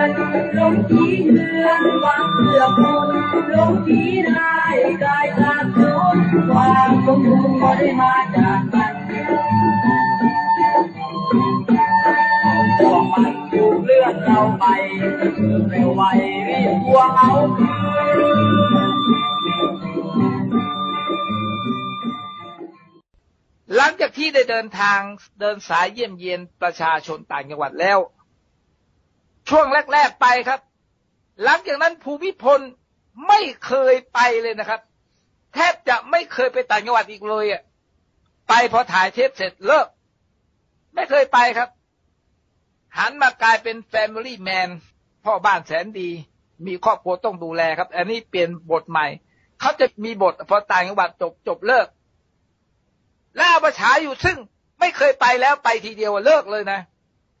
อนลงที่เรือนวางเพื่อคนลงที่ได้กายจากโลกความสมบูรณ์ก็ได้มาจากมันพวกมันถูกเลื่อนเราไปเร็วไวรีบพวเอาคืนหลังจากที่ได้เดินทางเดินสายเยี่ยมเยียนประชาชนต่างจังหวัดแล้ว ช่วงแรก ๆไปครับ หลังจากนั้นภูมิพลไม่เคยไปเลยนะครับ แทบจะไม่เคยไปต่างจังหวัดอีกเลยอะไปพอถ่ายเทปเสร็จเลิก ไม่เคยไปครับ หันมากลายเป็น Family Man พ่อบ้านแสนดี มีครอบครัวต้องดูแลครับ อันนี้เปลี่ยนบทใหม่ เขาจะมีบทพอต่างจังหวัดจบจบเลิก แล้วเอามาฉายอยู่ซึ่งไม่เคยไปแล้วไปทีเดียวเลิกเลยนะ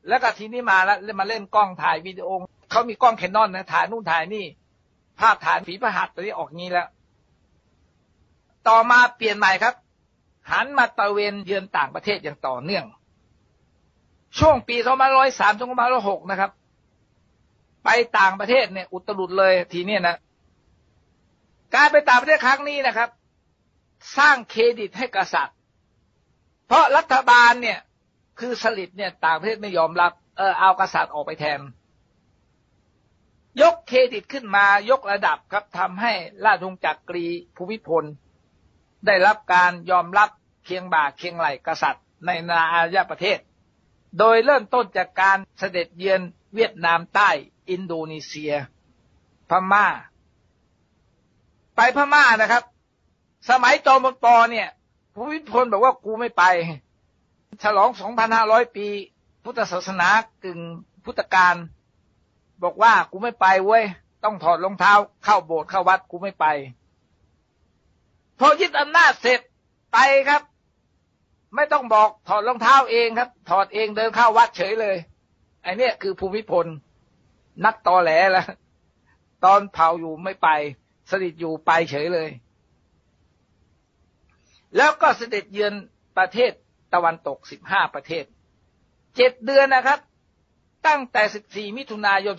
แล้วก็ทีนี้มาแล้วมาเล่นกล้องถ่ายวิดีโอเขามีกล้องแคนนอนนะถ่ายนู่นถ่ายนี่ ภาพถ่ายฝีพระหัตถ์ตอนนี้ออกงี้แล้ว ต่อมาเปลี่ยนใหม่ครับ หันมาตะเวนเยือนต่างประเทศอย่างต่อเนื่อง ช่วงปี2503 2506นะครับ ไปต่างประเทศเนี่ย อุตรุดเลยทีเนี้ยนะการไปต่างประเทศครั้งนี้นะครับ สร้างเครดิตให้กษัตริย์ เพราะรัฐบาลเนี่ย คือสลิดเนี่ยต่างประเทศไม่ยอมรับ เออเอากษัตริย์ออกไปแทน ยกเครดิตขึ้นมายกระดับครับทำให้ราชวงศ์จักรีภูมิพล ได้รับการยอมรับเคียงบ่าเคียงไหลกษัตริย์ ในนาอาญาประเทศ โดยเริ่มต้นจากการเสด็จเยือนเวียดนามใต้ อินโดนีเซีย พม่า ไปพม่านะครับ สมัยจอมพลปเนี่ยภูมิพลบอกว่ากูไม่ไป ฉลอง 2,500 ปี พุทธศาสนากึ่งพุทธกาลบอกว่ากูไม่ไปเว้ย ต้องถอดรองเท้าเข้าโบสถ์เข้าวัดกูไม่ไป พอยึดอำนาจเสร็จไปครับ ไม่ต้องบอกถอดรองเท้าเองครับ ถอดเองเดินเข้าวัดเฉยเลยไอ้นี่คือภูมิพล นักตอแหลแล้วตอนเผาอยู่ไม่ไปสนิทอยู่ไปเฉยเลย แล้วก็เสด็จเยือนประเทศ ตะวันตก 15 ประเทศ เจ็ดเดือนนะครับ ตั้งแต่ 14 มิถุนายน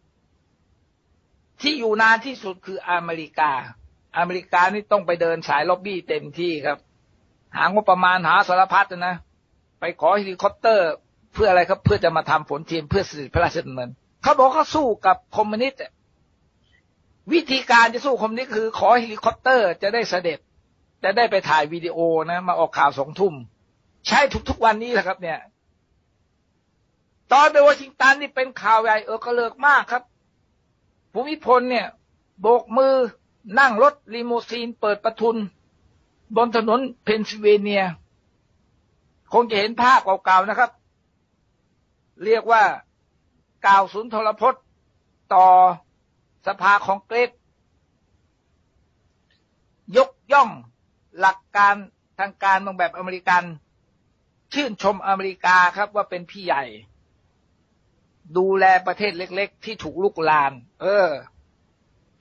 2503 ที่อยู่นานที่สุดคืออเมริกา อเมริกานี่ต้องไปเดินสายล็อบบี้เต็มที่ครับ หางบประมาณหาสารพัดนะ ไปขอเฮลิคอปเตอร์ เพื่ออะไรครับ เพื่อจะมาทำฝนเทียมเพื่อสิริพระราชดำเนินเขาบอกเขาสู้กับคอมมิวนิสต์วิธีการจะสู้คอมมิวนิสต์คือขอเฮลิคอปเตอร์จะได้เสด็จ จะได้ไปถ่ายวิดีโอนะ มาออกข่าวสองทุ่ม ใช่ทุกๆวันนี้แหละครับ เนี่ย ตอนไปวอชิงตันนี่เป็นข่าวใหญ่เออก็เลิกมากครับ ภูมิพลเนี่ย โบกมือนั่งรถลีมูซีนเปิดประทุน บนถนนเพนซิลเวเนีย คงจะเห็นภาพเก่าๆนะครับ เรียกว่ากล่าวสุนทรพจน์ต่อสภาของเกรสยกย่อง หลักการทางการเมืองแบบอเมริกัน ชื่นชมอเมริกาครับว่าเป็นพี่ใหญ่ ดูแลประเทศเล็ก ๆ ที่ถูกลุกลาน เออ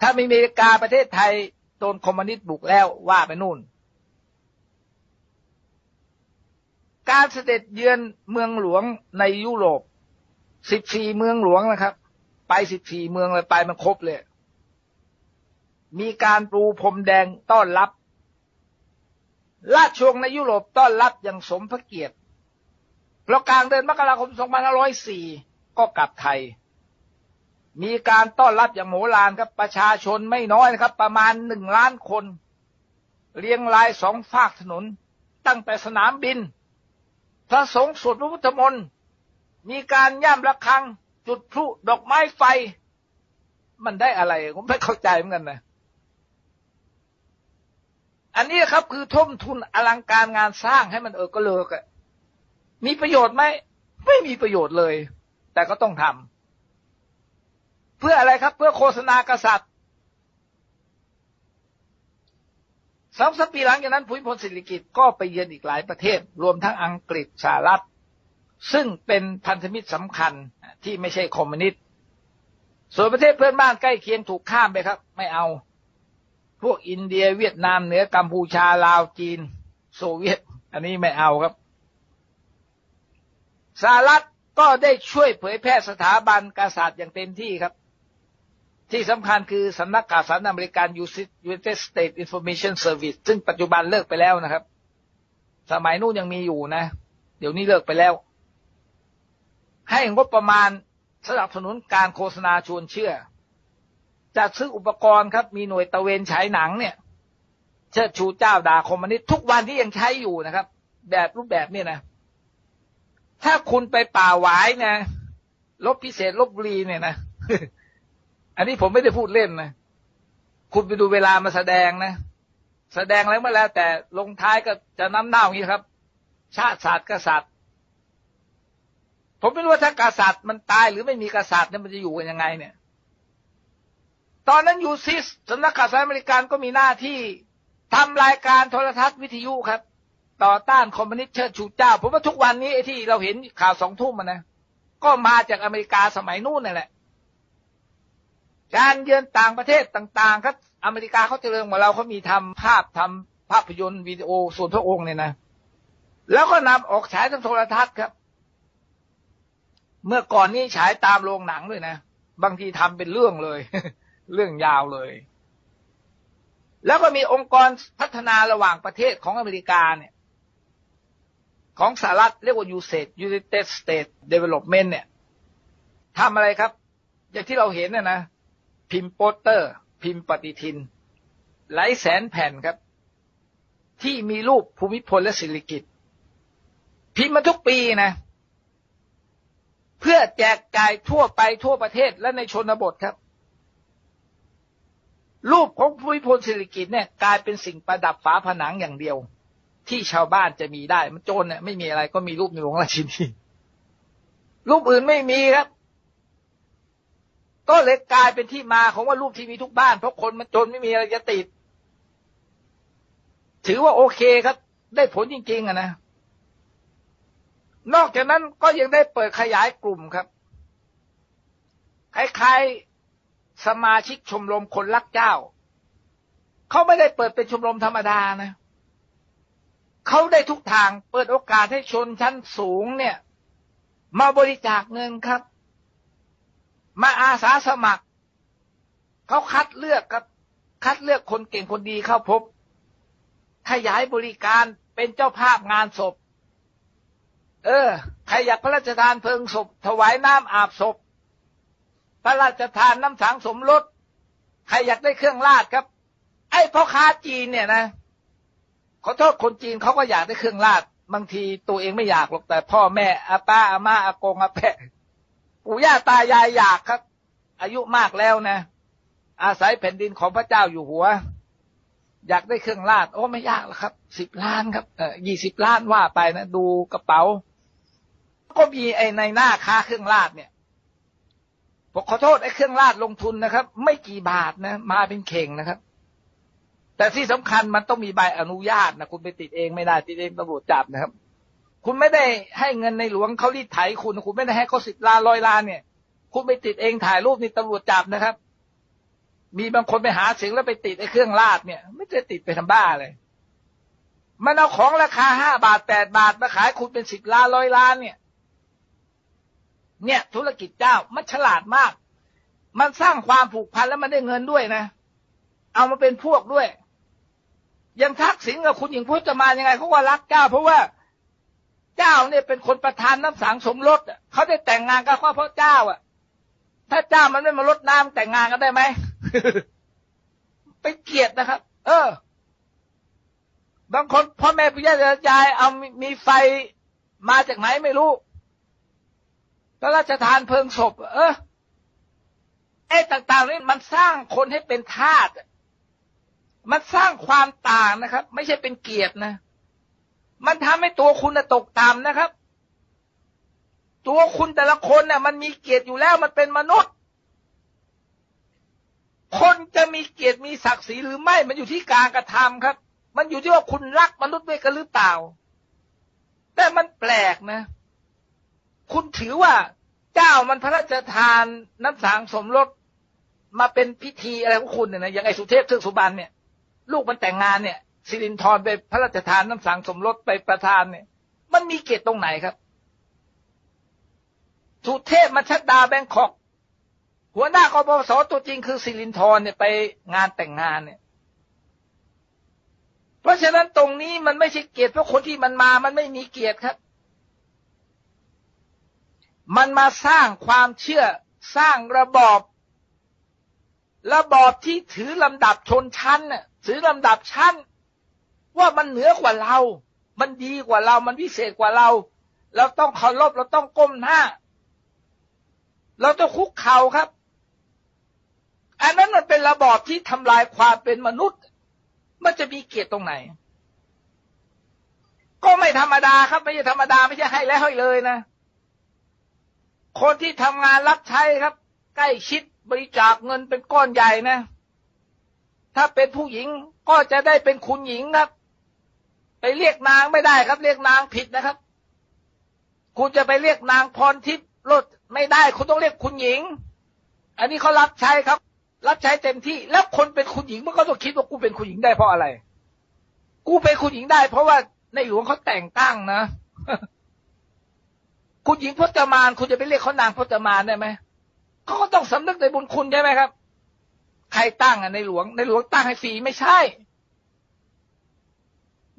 ถ้าไม่อเมริกาประเทศไทยโดนคอมมิวนิสต์บุกแล้วว่าไปนู่น การเสด็จเยือนเมืองหลวงในยุโรปสิบสี่เมืองหลวงนะครับ ไปสิบสี่เมืองเลยไปมันครบเลย มีการปูพรมแดงต้อนรับ ราชวงศ์ในยุโรปต้อนรับอย่างสมพระเกียรติเพราะกลางเดือนมกราคม 2504 ก็กลับไทย มีการต้อนรับอย่างโหฬารครับประชาชนไม่น้อยนะครับ ประมาณหนึ่งล้านคน เรียงรายสองฝากถนน ตั้งแต่สนามบิน พระสงฆ์สวดพระพุทธมนต์มีการย่ำระฆัง จุดพลุดอกไม้ไฟ มันได้อะไรผมไม่เข้าใจเหมือนกันนะ อันนี้ครับคือทุ่มทุนอลังการงานสร้างให้มันเออก็เลิกอะมีประโยชน์ไหมไม่มีประโยชน์เลย แต่ก็ต้องทำเพื่ออะไรครับ เพื่อโฆษณากษัตริย์สองสปีหลังจากนั้นภูมิพลศิริกิตก็ไปเยือนอีกหลายประเทศ รวมทั้งอังกฤษสหรัฐ ซึ่งเป็นพันธมิตรสำคัญที่ไม่ใช่คอมมิวนิสต์ส่วนประเทศเพื่อนบ้านใกล้เคียงถูกข้ามไปครับ ไม่เอา พวกอินเดียเวียดนามเหนือกัมพูชาลาวจีน โซเวียต อันนี้ไม่เอาครับสหรัฐก็ได้ช่วยเผยแพร่สถาบันกษัตริย์อย่างเต็มที่ครับ ที่สำคัญคือสำนักข่าวสารอเมริกัน United States Information Service ซึ่งปัจจุบันเลิกไปแล้วนะครับ สมัยนู้นยังมีอยู่นะ เดี๋ยวนี้เลิกไปแล้ว ให้งบประมาณสนับสนุนการโฆษณาชวนเชื่อ จัดซื้ออุปกรณ์ครับ มีหน่วยตะเวนฉายหนังเนี่ย เชิดชูเจ้าด่าคอมมิวนิสต์ทุกวันที่ยังใช้อยู่นะครับ แบบรูปแบบนี้นะ ถ้าคุณไปป่าหวายนะลบพิเศษลบบุรีเนี่ยนะอันนี้ผมไม่ได้พูดเล่นนะคุณไปดูเวลามาแสดงนะแสดงแล้วมื่อแล้ว แต่ลงท้ายก็จะน้ำเน่าอย่างนี้ครับ ชาติศาสตร์กษัตริย์ผมไม่รู้ว่าถ้ากษัตริย์มันตายหรือไม่มีกษัตริย์เนี่ยมันจะอยู่กันยังไงเนี่ย ตอนนั้นยูซิสสำนักข่าวสารอเมริกันก็มีหน้าที่ทำรายการโทรทัศน์วิทยุครับ ต่อต้านคอมมิวนิสต์เชิดชูเจ้า ผมว่าทุกวันนี้ไอ้ที่เราเห็นข่าวสองทุ่มมันนะ ก็มาจากอเมริกาสมัยนู้นนั่นแหละ การเยือนต่างประเทศต่าง ๆ ครับ อเมริกาเขาเจริญกว่าเราเขามีทำภาพทำภาพยนตร์วิดีโอส่วนพระองค์เนี่ยนะ แล้วก็นำออกฉายทางโทรทัศน์ครับ เมื่อก่อนนี้ฉายตามโรงหนังด้วยนะ บางทีทำเป็นเรื่องเลย เรื่องยาวเลย แล้วก็มีองค์กรพัฒนาระหว่างประเทศของอเมริกาเนี่ย ของสหรัฐเรียกว่า USAID United States Development เนี่ยทำอะไรครับ อย่างที่เราเห็นน่ะนะ พิมพ์โปสเตอร์ พิมพ์ปฏิทิน หลายแสนแผ่นครับ ที่มีรูปภูมิพลและศิริกิตพิมพ์มาทุกปีนะเพื่อแจกจ่ายทั่วไปทั่วประเทศและในชนบทครับ รูปของภูมิพลศิริกิตเนี่ยกลายเป็นสิ่งประดับฝาผนังอย่างเดียว ที่ชาวบ้านจะมีได้ มันโจรเนี่ยไม่มีอะไรก็มีรูปในหลวงราชินีรูปอื่นไม่มีครับ ก็เลยกลายเป็นที่มาของว่ารูปที่มีทุกบ้าน เพราะคนมันจนไม่มีอะไรจะติด ถือว่าโอเคครับ ได้ผลจริง ๆอะนะนอกจากนั้นก็ยังได้เปิดขยายกลุ่มครับคล้ายๆ สมาชิกชมรมคนรักเจ้า เขาไม่ได้เปิดเป็นชมรมธรรมดานะเขาได้ทุกทางเปิดโอกาสให้ชนชั้นสูงเนี่ย มาบริจาคเงินครับ มาอาสาสมัคร เขาคัดเลือกครับ คัดเลือกคนเก่งคนดีเข้าพบ ขยายบริการเป็นเจ้าภาพงานศพ เออ ใครอยากพระราชทานเพลิงศพ ถวายน้ำอาบศพ พระราชทานน้ำสังสมรสใครอยากได้เครื่องราชครับ ไอ้พ่อค้าจีนเนี่ยนะขอโทษคนจีนเขาก็อยากได้เครื่องราชบางทีตัวเองไม่อยากหรอกแต่ พ่อแม่อาป้าอาม่าอากงอาแพะปู่ย่าตายายอยากครับ อายุมากแล้วนะ อาศัยแผ่นดินของพระเจ้าอยู่หัว อยากได้เครื่องราชโอ้ไม่ยากหรอกครับสิบล้านครับเออยี่สิบล้านว่าไปนะ ดูกระเป๋า ก็มีไอ้ในหน้าค้าเครื่องราชเนี่ย ผมขอโทษไอ้เครื่องราชลงทุนนะครับ ไม่กี่บาทนะ มาเป็นเข่งนะครับ แต่ที่สำคัญมันต้องมีใบอนุญาตนะคุณไปติดเองไม่ได้ติดเองตำรวจจับนะครับ คุณไม่ได้ให้เงินในหลวงเขารีดไถคุณ คุณไม่ได้ให้เขาสิบล้านร้อยล้านเนี่ย คุณไปติดเองถ่ายรูปนี่ตำรวจจับนะครับ มีบางคนไปหาเสียงแล้วไปติดไอ้เครื่องราชเนี่ย ไม่จะติดไปทำบ้าเลยมันเอาของราคาห้าบาทแปดบาทมาขายคุณเป็นสิบล้านร้อยล้านเนี่ย เนี่ยธุรกิจเจ้ามันฉลาดมาก มันสร้างความผูกพันแล้วมันได้เงินด้วยนะ เอามาเป็นพวกด้วย ยังทักษิณกับคุณหญิงพุทธมายังไงเขาว่ารักเจ้า เพราะว่าเจ้าเนี่ยเป็นคนประทานน้ำสังสมรสเขาได้แต่งงานกับพ่อเจ้าอะ ถ้าเจ้ามันไม่มาลดน้ำแต่งงานกันได้ไหมไปเกลียดนะครับ เออ บางคนพ่อแม่พี่ย่ายายเอามีไฟมาจากไหนไม่รู้ พระราชทานเพลิงศพ เออไอ้ต่างๆนี่มันสร้างคนให้เป็นทาสมันสร้างความต่างนะครับ ไม่ใช่เป็นเกียรตินะ มันทำให้ตัวคุณตกต่ำนะครับ ตัวคุณแต่ละคนเนี่ยมันมีเกียรติอยู่แล้วมันเป็นมนุษย์ คนจะมีเกียรติมีศักดิ์ศรีหรือไม่ มันอยู่ที่การกระทำครับมมันอยู่ที่ว่าคุณรักมนุษย์ด้วยกันหรือเปล่า แต่มันแปลกนะ คุณถือว่าเจ้ามันพระราชทานน้ำสางสมรสมาเป็นพิธีอะไรของคุณเนี่ยนะอย่างไอ้สุเทพเทือกสุบรรณเนี่ย ลูกมันแต่งงานเนี่ยสิรินทรไปพระราชทานน้ำสางสมรสไปประทานเนี่ย มันมีเกียรติตรงไหนครับ สุเทพมัชดาแบงคอก หัวหน้ากบสตัวจริงคือสิรินทรเนี่ยไปงานแต่งงานเนี่ย เพราะฉะนั้นตรงนี้มันไม่ใช่เกียรติเพราะคนที่มันมามันไม่มีเกียรติครับ มันมาสร้างความเชื่อสร้างระบอบ ระบอบที่ถือลำดับชนชั้นถือลำดับชั้น ว่ามันเหนือกว่าเรา มันดีกว่าเรา มันพิเศษกว่าเรา เราต้องเคารพเราต้องก้มหน้า เราต้องคุกเข่าครับ อันนั้นมันเป็นระบอบที่ทำลายความเป็นมนุษย์ มันจะมีเกียรติตรงไหน ก็ไม่ธรรมดาครับ ไม่ใช่ธรรมดาไม่ใช่ให้แล้วให้เลยนะ คนที่ทำงานรับใช้ครับ ใกล้ชิดบริจาคเงินเป็นก้อนใหญ่นะ ถ้าเป็นผู้หญิงก็จะได้เป็นคุณหญิงครับ ไปเรียกนางไม่ได้ครับ เรียกนางผิดนะครับ คุณจะไปเรียกนางพรทิพย์รถไม่ได้ คุณต้องเรียกคุณหญิง อันนี้เขารับใช้ครับ รับใช้เต็มที่ แล้วคนเป็นคุณหญิงมันก็ต้องคิดว่ากูเป็นคุณหญิงได้เพราะอะไร กูเป็นคุณหญิงได้ เพราะว่าในหลวงเขาแต่งตั้งนะ คุณหญิงพจมาน คุณจะไปเรียกเขานางพจมานได้ไหมเขาก็ต้องสำนึกในบุญคุณใช่ไหมครับ ใครตั้งอะในหลวง ในหลวงตั้งให้ฟรีไม่ใช่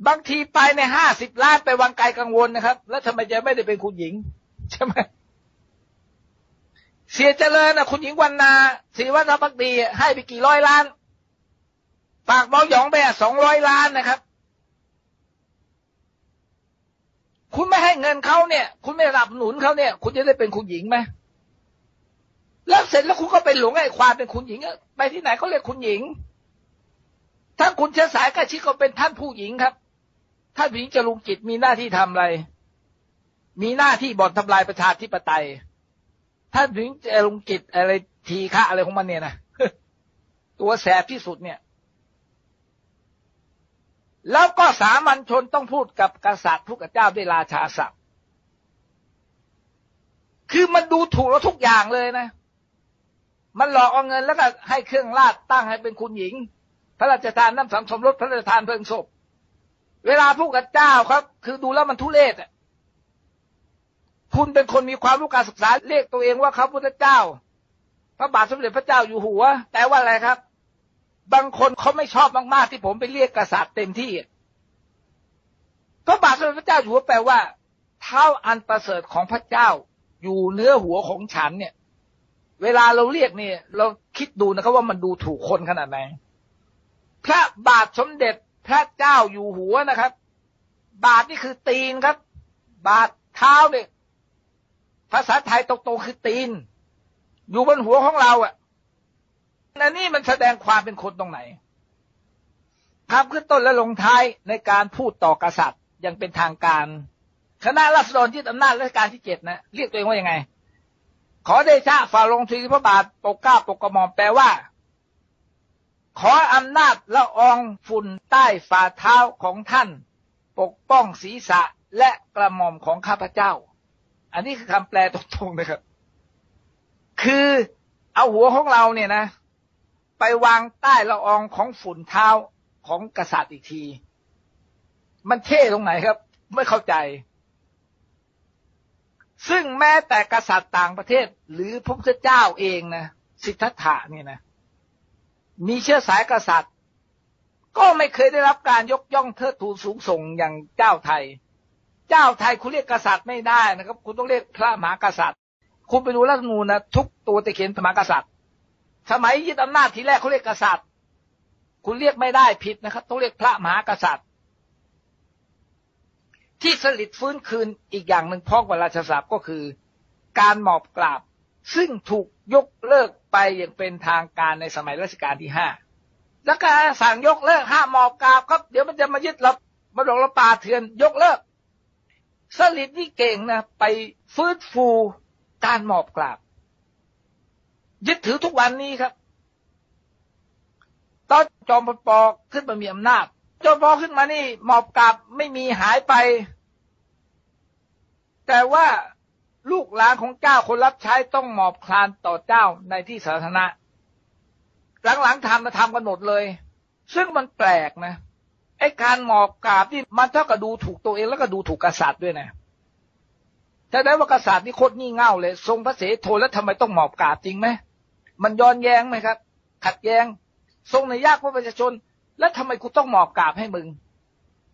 บางทีไปในห้าสิบล้านไปวังไกลกังวลนะครับ แล้วทำไมจะไม่ได้เป็นคุณหญิงใช่ไหมเสียเจริญนะคุณหญิงวันนาศรีวัฒนพักดีให้ไปกี่ร้อยล้าน ฝากเบาหยองไปสองร้อยล้านนะครับ คุณไม่ให้เงินเขาเนี่ย คุณไม่สนับสนุนเขาเนี่ย คุณจะได้เป็นคุณหญิงไหมแล้วเสร็จแล้วคุณก็เป็นหลวงไอ้ความเป็นคุณหญิงไปที่ไหนเขาเรียกคุณหญิงถ้าคุณเชื้อสายกล้ชิดก็เป็นท่านผู้หญิงครับ ท่านผู้หญิงจะลุงจิตมีหน้าที่ทำอะไร มีหน้าที่บ่อนทำลายประชาธิปไตย ท่านผู้หญิงจะลุงจิตอะไรทีฆะอะไรของมันเนี่ยนะตัวแสบที่สุดเนี่ย แล้วก็สามัญชนต้องพูดกับกษัตริย์ผู้กับเจ้าด้วยราชาศัพท์ คือมันดูถูกเราทุกอย่างเลยนะ มันหลอกเอาเงินแล้วก็ให้เครื่องราชตั้งให้เป็นคุณหญิง พระราชทานน้ำสังสมรสพระราชทานเพลิงศพ เวลาผู้กับเจ้าครับ คือดูแล้วมันทุเรศอะคุณเป็นคนมีความรู้การศึกษาเรียกตัวเองว่าเขาพุทธเจ้า พระบาทสมเด็จพระเจ้าอยู่หัว แต่ว่าอะไรครับ บางคนเขาไม่ชอบมาก ๆ ที่ผมไปเรียกกษัตริย์เต็มที่พระบาทสมเด็จพระเจ้าอยู่หัวแปลว่า เท้าอันประเสริฐของพระเจ้า อยู่เนื้อหัวของฉันเนี่ย เวลาเราเรียกเนี่ย เราคิดดูนะครับว่ามันดูถูกคนขนาดไหนพระบาทสมเด็จพระเจ้าอยู่หัวนะครับ บาทนี่คือตีนครับ บาทเท้าเนี่ยภาษาไทยตรงๆคือตีน อยู่บนหัวของเราอะ่ะ อันนี้มันแสดงความเป็นคนตรงไหนครับขึ้นต้นและลงท้ายในการพูดต่อกษัตริย์ยังเป็นทางการ คณะรัษฎรที่อำนาจราชการที่เจ็ดนะ เรียกตัวเองว่ายังไง ขอเดชะฝ่าลงทีพระบาทปกเก้าปกกระหม่อมแปลว่า ขออำนาจละอองฝุ่นใต้ฝ่าเท้าของท่าน ปกป้องศีรษะและกระหม่อมของข้าพเจ้า อันนี้คือคำแปลตรงๆนะครับ คือเอาหัวของเราเนี่ยนะ ไปวางใต้ละอองของฝุ่นเท้าของกษัตริย์อีกที มันเท่ตรงไหนครับ ไม่เข้าใจ ซึ่งแม้แต่กษัตริย์ต่างประเทศ หรือพระพุทธเจ้าเองนะสิทธัตถะเนี่ยนะ มีเชื้อสายกษัตริย์ ก็ไม่เคยได้รับการยกย่องเทิดทูนสูงส่งอย่างเจ้าไทย เจ้าไทยคุณเรียกกษัตริย์ไม่ได้นะครับ คุณต้องเรียกพระมหากษัตริย์ คุณไปดูรัฐธรรมนูญนะทุกตัวตะเขียนพระมหากษัตริย์ สมัยยึดอำนาจทีแรกเขาเรียกกษัตริย์ คุณเรียกไม่ได้ผิดนะครับ ต้องเรียกพระมหากษัตริย์ ที่สลิดฟื้นคืนอีกอย่างหนึ่งพ้องกับราชสาบก็คือ การหมอบกราบ ซึ่งถูกยกเลิกไปอย่างเป็นทางการในสมัยรัชกาลที่ห้าแล้วการสั่งยกเลิกห้ามหมอบกราบครับเดี๋ยวมันจะมายึดเรามาดกเราป่าเถื่อนยกเลิกสลิดนี่เก่งนะไปฟื้นฟูการหมอบกราบ ยึดถือทุกวันนี้ครับตอนจอมพลปขึ้นมามีอำนาจจนพอขึ้นมานี่หมอบกลับไม่มีหายไป แต่ว่าลูกหลานของเจ้าคนรับใช้ต้องหมอบคลานต่อเจ้าในที่สาธารณะ หลังๆทำมาทำกันหมดเลย ซึ่งมันแปลกนะไอ้การหมอบกราบนี่มันเท่ากับดูถูกตัวเองแล้วก็ดูถูกกษัตริย์ด้วยนะแสดงว่ากษัตริย์นี่โคตรงี่เง่าเลย ทรงพระเสโทแล้วทำไมต้องหมอบกราบจริงไหม มันย้อนแย้งไหมครับ ขัดแย้ง ทรงในยากพระประชาชน แล้วทำไมคุณต้องหมอบกราบให้มึง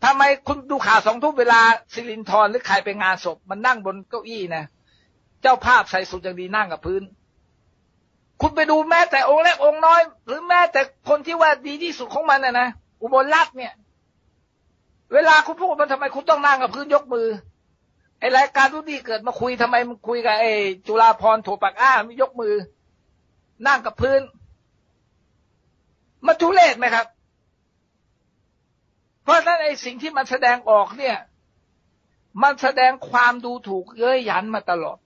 ทำไมคุณดูข่าวสองทุ่มเวลาสิรินทรหรือใครไปงานศพ มันนั่งบนเก้าอี้นะเจ้าภาพใส่สุดอย่างดีนั่งกับพื้น คุณไปดูแม้แต่องค์เล็กองค์น้อย หรือแม้แต่คนที่ว่าดีที่สุดของมันนะนะอุบลรัตเนี่ย เวลาคุณพูดมันทำไมคุณต้องนั่งกับพื้นยกมือไอรายการทุดีเกิดมาคุยทำไมมันคุยกับไอจุฬาพรโถปักอ้าไม่ยกมือ นั่งกับพื้น มันทุเลศไหมครับ เพราะฉะนั้นไอสิ่งที่มันแสดงออกเนี่ย มันแสดงความดูถูกเย้ยหยันมาตลอด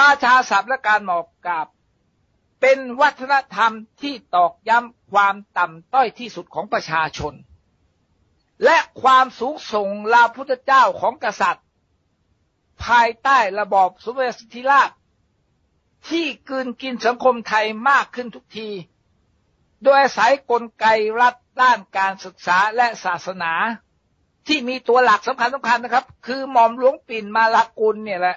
ราชาศัพท์และการหมอบกราบ เป็นวัฒนธรรมที่ตอกย้ำความต่ำต้อยที่สุดของประชาชน และความสูงส่งลาพุทธเจ้าของกษัตริย์ ภายใต้ระบอบสมเด็จสิทธิราช ที่กืนกินสังคมไทยมากขึ้นทุกที โดยอาศัยกลไกรัฐด้านการศึกษาและศาสนา ที่มีตัวหลักสำคัญสำคัญนะครับ คือหม่อมหลวงปิ่นมาลากุลเนี่ยแหละ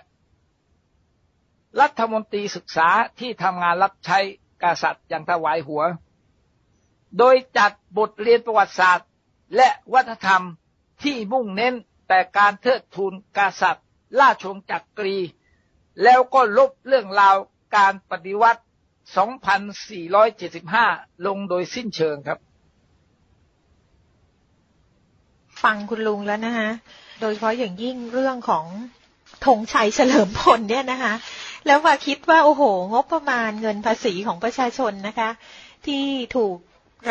รัฐมนตรีศึกษาที่ทำงานรับใช้กษัตริย์อย่างถวายหัว โดยจัดบทเรียนประวัติศาสตร์ และวัฒนธรรมที่มุ่งเน้นแต่การเทิดทูนกษัตริย์ล่าชงจักกรี แล้วก็ลบเรื่องราว การปฏิวัติ 2475 ลงโดยสิ้นเชิงครับ ฟังคุณลุงแล้วนะคะโดยเฉพาะอย่างยิ่งเรื่องของธงชัยเฉลิมพลเนี่ยนะคะ แล้วมาคิดว่าโอ้โห งบประมาณเงินภาษีของประชาชนนะคะ ที่ถูก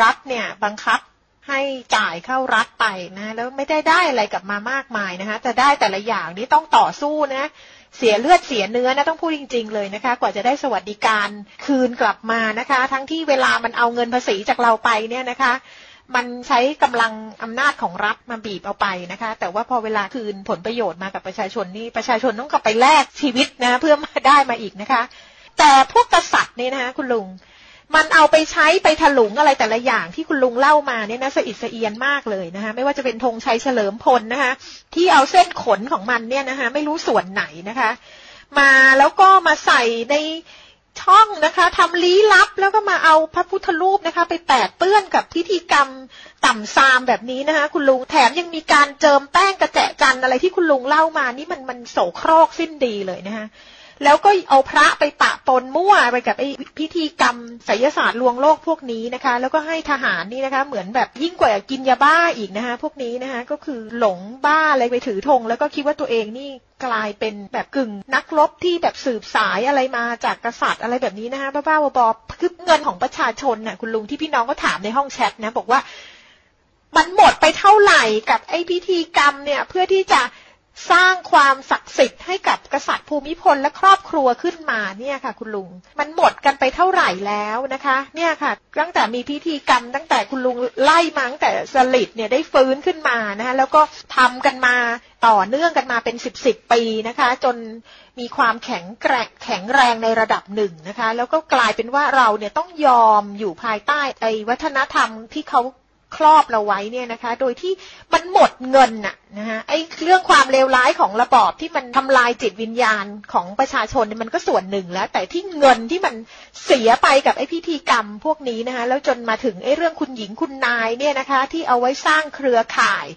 รัฐเนี่ยบังคับให้จ่ายเข้ารัฐไปนะ แล้วไม่ได้ได้อะไรกลับมามากมายนะคะ แต่ได้แต่ละอย่างนี้ต้องต่อสู้นะ เสียเลือดเสียเนื้อนะต้องพูดจริง ๆ เลยนะคะ กว่าจะได้สวัสดิการคืนกลับมานะคะ ทั้งที่เวลามันเอาเงินภาษีจากเราไปเนี่ยนะคะ มันใช้กำลังอำนาจของรัฐมาบีบเอาไปนะคะ แต่ว่าพอเวลาคืนผลประโยชน์มากับประชาชนนี่ประชาชนต้องกลับไปแลกชีวิตนะเพื่อมาได้มาอีกนะคะ แต่พวกกษัตริย์นี่นะคะคุณลุง มันเอาไปใช้ไปถลุงอะไรแต่ละอย่างที่คุณลุงเล่ามาเนี่ยนะสะอิดสะเอียนมากเลยนะคะไม่ว่าจะเป็นธงชัยเฉลิมพลนะคะที่เอาเส้นขนของมันเนี่ยนะคะไม่รู้ส่วนไหนนะคะ มาแล้วก็มาใส่ในช่องนะคะทำลี้ลับแล้วก็มาเอาพระพุทธรูปนะคะ ไปแปดเปื้อนกับพิธีกรรมต่ำซามแบบนี้นะคะ คุณลุงแถมยังมีการเจิมแป้งกระแจะจันอะไรที่คุณลุงเล่ามานี่มันมันโสโครกสิ้นดีเลยนะคะ แล้วก็เอาพระไปปะปนมั่วไปกับไอ้พิธีกรรมไสยศาสตร์ลวงโลกพวกนี้นะคะ แล้วก็ให้ทหารนี่นะคะ เหมือนแบบยิ่งกว่ากินยาบ้าอีกนะคะ พวกนี้นะคะก็คือหลงบ้าอะไรไปถือธงแล้วก็คิดว่าตัวเองนี่กลายเป็นแบบกึ่งนักรบที่แบบสืบสายอะไรมาจากกษัตริย์อะไรแบบนี้นะคะบ้าๆบอๆคือเงินของประชาชนน่ะคุณลุงที่พี่น้องก็ถามในห้องแชทนะ บอกว่า มันหมดไปเท่าไหร่กับไอ้พิธีกรรมเนี่ย เพื่อที่จะ สร้างความศักดิ์สิทธิ์ให้กับกษัตริย์ภูมิพลและครอบครัวขึ้นมาเนี่ยค่ะ คุณลุง มันหมดกันไปเท่าไหร่แล้วนะคะ เนี่ยค่ะ ตั้งแต่มีพิธีกรรม ตั้งแต่คุณลุงไล่มาตั้งแต่สลิดเนี่ยได้ฟื้นขึ้นมานะคะแล้วก็ทำกันมาต่อเนื่องกันมาเป็นสิบสิบปีนะคะ จนมีความแข็งแกร่งแข็งแรงในระดับหนึ่งนะคะ แล้วก็กลายเป็นว่าเราเนี่ยต้องยอมอยู่ภายใต้ไอ้วัฒนธรรมที่เขา ครอบเราไว้เนี่ยนะคะ โดยที่มันหมดเงินน่ะนะฮะไอ้เรื่องความเลวร้ายของระบอบที่มันทำลายจิตวิญญาณของประชาชนมันก็ส่วนหนึ่งแล้ว แต่ที่เงินที่มันเสียไปกับไอ้พิธีกรรมพวกนี้นะคะแล้วจนมาถึงไอ้เรื่องคุณหญิงคุณนายเนี่ยนะคะ ที่เอาไว้สร้างเครือข่าย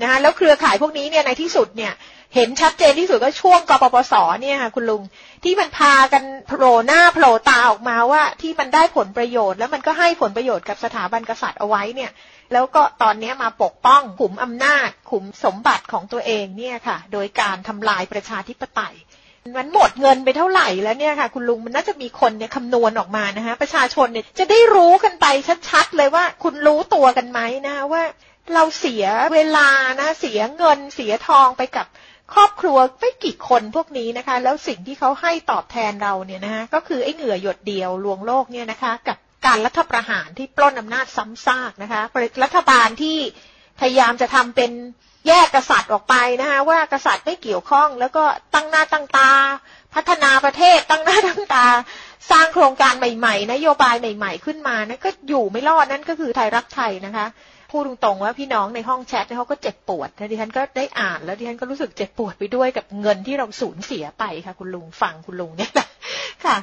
นะคะแล้วเครือข่ายพวกนี้เนี่ยในที่สุดเนี่ยเห็นชัดเจนที่สุดก็ช่วงกปปสเนี่ยค่ะคุณลุงที่มันพากันโผล่หน้าโผล่ตาออกมาว่าที่มันได้ผลประโยชน์ แล้วมันก็ให้ผลประโยชน์กับสถาบันกษัตริย์เอาไว้เนี่ย แล้วก็ตอนนี้มาปกป้องขุมอำนาจ ขุมสมบัติของตัวเองเนี่ยค่ะ โดยการทำลายประชาธิปไตยมันหมดเงินไปเท่าไหร่แล้วเนี่ยค่ะ คุณลุงมันน่าจะมีคนเนี่ยคำนวณออกมานะคะประชาชนเนี่ยจะได้รู้กันไปชัดๆเลยว่า คุณรู้ตัวกันไหมนะว่าเราเสียเวลานะเสียเงินเสียทองไปกับครอบครัวไม่กี่คนพวกนี้นะคะ แล้วสิ่งที่เขาให้ตอบแทนเราเนี่ยนะคะก็คือไอ้เหงื่อหยดเดียวลวงโลกเนี่ยนะคะ กับ การรัฐประหารที่ปล้นอำนาจซ้ำซากนะคะรัฐบาลที่พยายามจะทำเป็นแยกกษัตริย์ออกไปนะคะว่ากษัตริย์ไม่เกี่ยวข้อง แล้วก็ตั้งหน้าตั้งตา พัฒนาประเทศตั้งหน้าตั้งตา สร้างโครงการใหม่ ๆ นโยบายใหม่ ๆ ขึ้นมานั่นก็อยู่ไม่รอดนั่นก็คือไทยรักไทยนะคะพูดตรงๆว่าพี่น้องในห้องแชทเขาก็เจ็บปวดนะดิฉันก็ได้อ่านแล้วดิฉันก็รู้สึกเจ็บปวดไปด้วยกับเงินที่เราสูญเสียไปค่ะ คุณลุงฟังคุณลุงเนี่ยค่ะ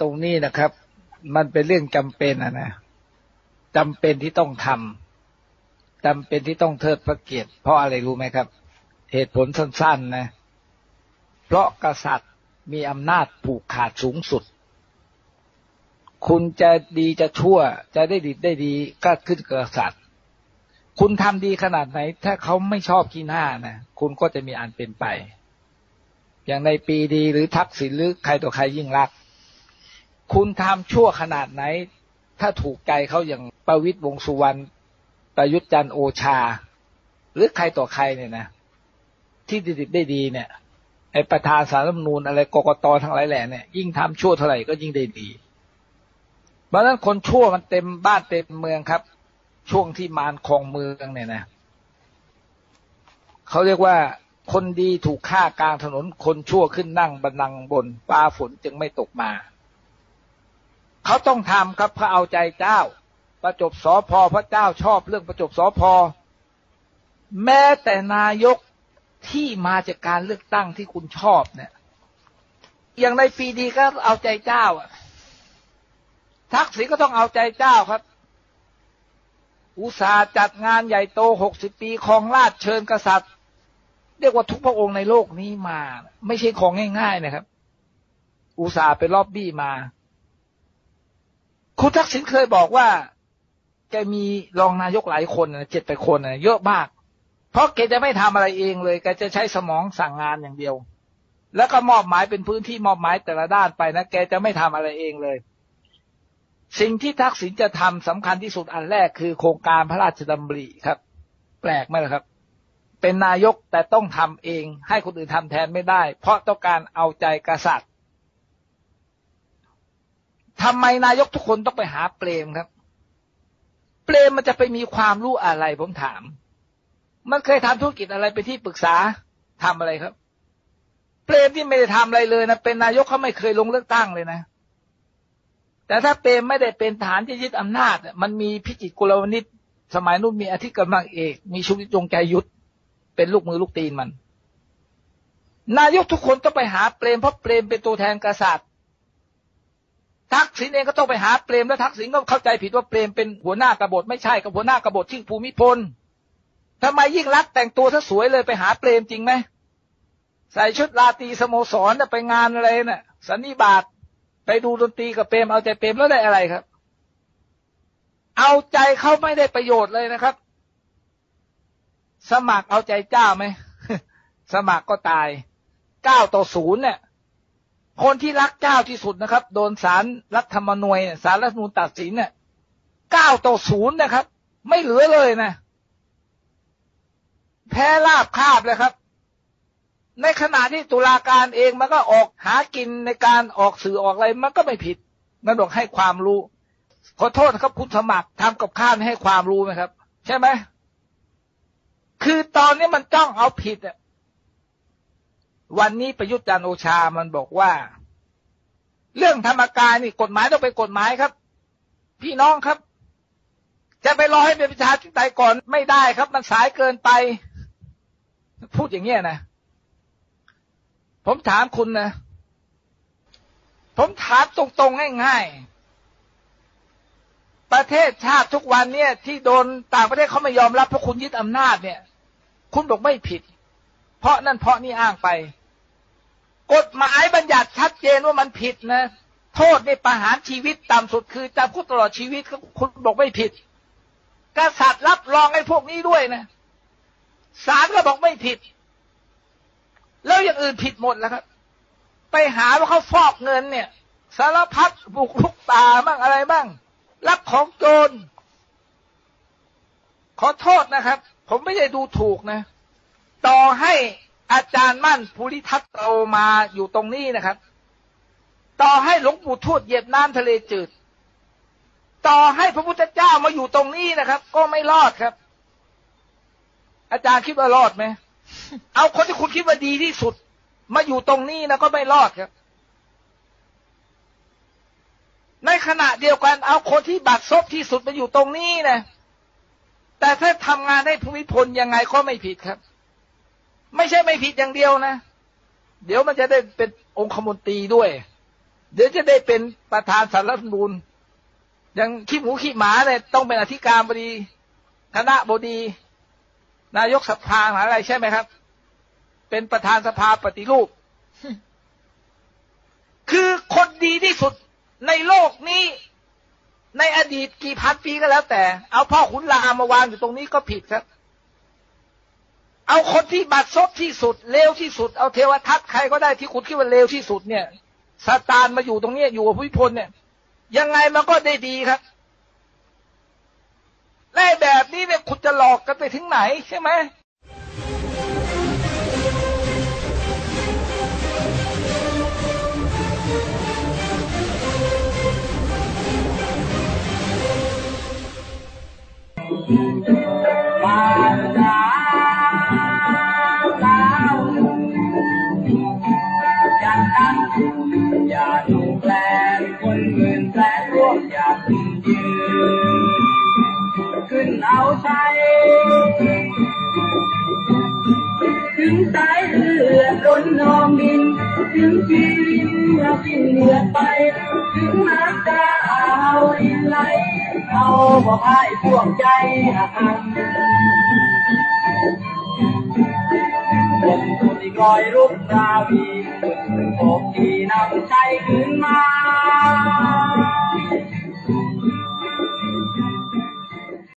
ตรงนี้นะครับ มันเป็นเรื่องจำเป็นอะนะจำเป็นที่ต้องทำจำเป็นที่ต้องเทิดพระเกียรติ เพราะอะไรรู้ไหมครับ เหตุผลสั้นๆนะเพราะกษัตริย์มีอำนาจผูกขาดสูงสุด คุณจะดีจะชั่ว จะได้ดีได้ดีก็ขึ้นกับสัตว์คุณทำดีขนาดไหน ถ้าเขาไม่ชอบขี้หน้านะคุณก็จะมีอันเป็นไป อย่างในปีดีหรือทักษิณหรือใครตัวใครยิ่งรัก คุณทำชั่วขนาดไหน ถ้าถูกใจเขาอย่างประวิตยวงสุวรรณประยุทธ์จันโอชา หรือใครต่อใครเนี่ยนะ ที่ดีได้ดีเนี่ยไอประธานสารรัฐมนูลอะไรกกตทั้งหลายแหล่เนี่ยยิ่งทำชั่วเท่าไหร่ก็ยิ่งได้ดีเพราะนั้นคนชั่วมันเต็มบ้านเต็มเมืองครับ ช่วงที่มารคองเมืองเนี่ยนะเขาเรียกว่าคนดีถูกฆ่ากลางถนนคนชั่วขึ้นนั่งบันลังบนปลาฝนจึงไม่ตกมา เขาต้องทำครับเพื่อเอาใจเจ้า ประจบสอพอพระเจ้าชอบเรื่องประจบสอพอแม้แต่นายกที่มาจากการเลือกตั้งที่คุณชอบเนี่ยอย่างในปีดีก็เอาใจเจ้าอะทักษิณก็ต้องเอาใจเจ้าครับ อุตสาห์จัดงานใหญ่โตหกสิบปีครองราชเชิญกษัตริย์ เรียกว่าทุกพระองค์ในโลกนี้มา ไม่ใช่ของง่าย ๆนะครับ อุตสาห์ไปรอบบี้มา คุณทักษิณเคยบอกว่า แกมีรองนายกหลายคนเจ็ดแปดคนเยอะมาก เพราะแกจะไม่ทำอะไรเองเลยแกจะใช้สมองสั่งงานอย่างเดียว แล้วก็มอบหมายเป็นพื้นที่มอบหมายแต่ละด้านไปนะแกจะไม่ทำอะไรเองเลย สิ่งที่ทักษิณจะทำสำคัญที่สุดอันแรกคือโครงการพระราชดำริครับ แปลกไหมล่ะครับเป็นนายกแต่ต้องทำเอง ให้คนอื่นทำแทนไม่ได้ เพราะต้องการเอาใจกษัตริย์ ทำไมนายกทุกคนต้องไปหาเปรมครับ เปรมมันจะไปมีความรู้อะไรผมถาม มันเคยทำธุรกิจอะไรไปที่ปรึกษาทำอะไรครับ เปรมที่ไม่ได้ทำอะไรเลยนะเป็นนายกเขาไม่เคยลงเลือกตั้งเลยนะ แต่ถ้าเปรมไม่ได้เป็นฐานที่ยึดอำนาจ มันมีพิจิตรกุลวณิชสมัยนู้นมีอธิกรรมเอก มีชุมิจงใจยุทธเป็นลูกมือลูกตีนมัน นายกทุกคนต้องไปหาเปรมเพราะเปรมเป็นตัวแทนกษัตริย์ ทักษิณเองก็ต้องไปหาเปรมแล้วทักษิณก็เข้าใจผิดว่าเปรมเป็นหัวหน้ากบฏไม่ใช่กับหัวหน้ากบฏชื่อภูมิพลทำไมยิ่งรักแต่งตัวซะสวยเลยไปหาเปรมจริงไหมใส่ชุดลาตรีสโมสรไปงานอะไรนะ่ะ สันนิบาตไปดูดนตรีกับเปรมเอาใจเปรมแล้วได้อะไรครับ เอาใจเขาไม่ได้ประโยชน์เลยนะครับ สมัครเอาใจเจ้าไหมสมัครก็ตายเก้าต่อศูนย์เนี่ย คนที่รักเจ้าที่สุดนะครับ โดนสารรัฐธรรมนูญสารรัฐมนูลตัดสินเนี่ยเก้าต่อศูนย์นะครับ ไม่เหลือเลยนะ แพ้ลาบคาบเลยครับ ในขณะที่ตุลาการเองมันก็ออกหากินในการออกสื่อออกอะไรมันก็ไม่ผิดมันบอกให้ความรู้ ขอโทษครับคุณสมัครทำกับข้าวให้ความรู้ไหมครับ ใช่ไหมคือตอนนี้มันจ้องเอาผิดอะ วันนี้ประยุทธ์จันโอชามันบอกว่า เรื่องธรรมกายนี่กฎหมายต้องเป็นกฎหมายครับ พี่น้องครับ จะไปรอให้เป็นประชาธิปไตยก่อนไม่ได้ครับ มันสายเกินไป พูดอย่างเงี้ยนะผมถามคุณนะ ผมถามตรงๆง่ายๆ ประเทศชาติทุกวันเนี่ย ที่โดนต่างประเทศเขาไม่ยอมรับเพราะคุณยึดอำนาจเนี่ย คุณบอกไม่ผิด เพราะนั่นเพราะนี่อ้างไป กฎหมายบัญญัติชัดเจนว่ามันผิดนะ โทษในประหารชีวิตต่ำสุดคือจำคุกตลอดชีวิตคุณบอกไม่ผิด กษัตริย์รับรองให้พวกนี้ด้วยนะศาลก็บอกไม่ผิด แล้วอย่างอื่นผิดหมดแล้วครับ ไปหาว่าเขาฟอกเงินเนี่ย สารพัดบุกลุกป่าบ้างอะไรบ้างลักของโจรขอโทษนะครับ ผมไม่ได้ดูถูกนะ ต่อให้ อาจารย์มั่นภูริทัตโตมาอยู่ตรงนี้นะครับ ต่อให้หลวงปู่ทวดเหยียบน้ำทะเลจืด ต่อให้พระพุทธเจ้ามาอยู่ตรงนี้นะครับ ก็ไม่รอดครับ อาจารย์คิดว่ารอดไหมเอาคนที่คุณคิดว่าดีที่สุด มาอยู่ตรงนี้นะก็ไม่รอดครับ ในขณะเดียวกัน เอาคนที่บัตรซบที่สุดมาอยู่ตรงนี้นะแต่ถ้าทำงานให้ภูมิพลยังไงก็ไม่ผิดครับ ไม่ใช่ไม่ผิดอย่างเดียวนะ เดี๋ยวมันจะได้เป็นองคมนตรีด้วย เดี๋ยวจะได้เป็นประธานสารรัฐมนูญอย่างขี้หมูขี้หมาเนี่ยต้องเป็นอธิการบดีคณะบดี นายกสภาอะไรใช่ไหมครับ เป็นประธานสภาปฏิรูป คือคนดีที่สุดในโลกนี้ ในอดีตกี่พันปีก็แล้วแต่ เอาพ่อขุนรามมาวางอยู่ตรงนี้ก็ผิดครับ เอาคนที่บัดซบที่สุดเลวที่สุด เอาเทวทัตใครก็ได้ที่คุณคิดว่าเลวที่สุดเนี่ยซาตานมาอยู่ตรงนี้อยู่กับพุทธพลเนี่ย ยังไงมันก็ได้ดีครับและแบบนี้เนี่ยคุณจะหลอกกันไปถึงไหนใช่ไหมม ถึงน้ำตาเอาดินไหลเอาบอกให้พวกใจหักหันคนผู้ที่ลอยรุกราวีคนที่นำใจ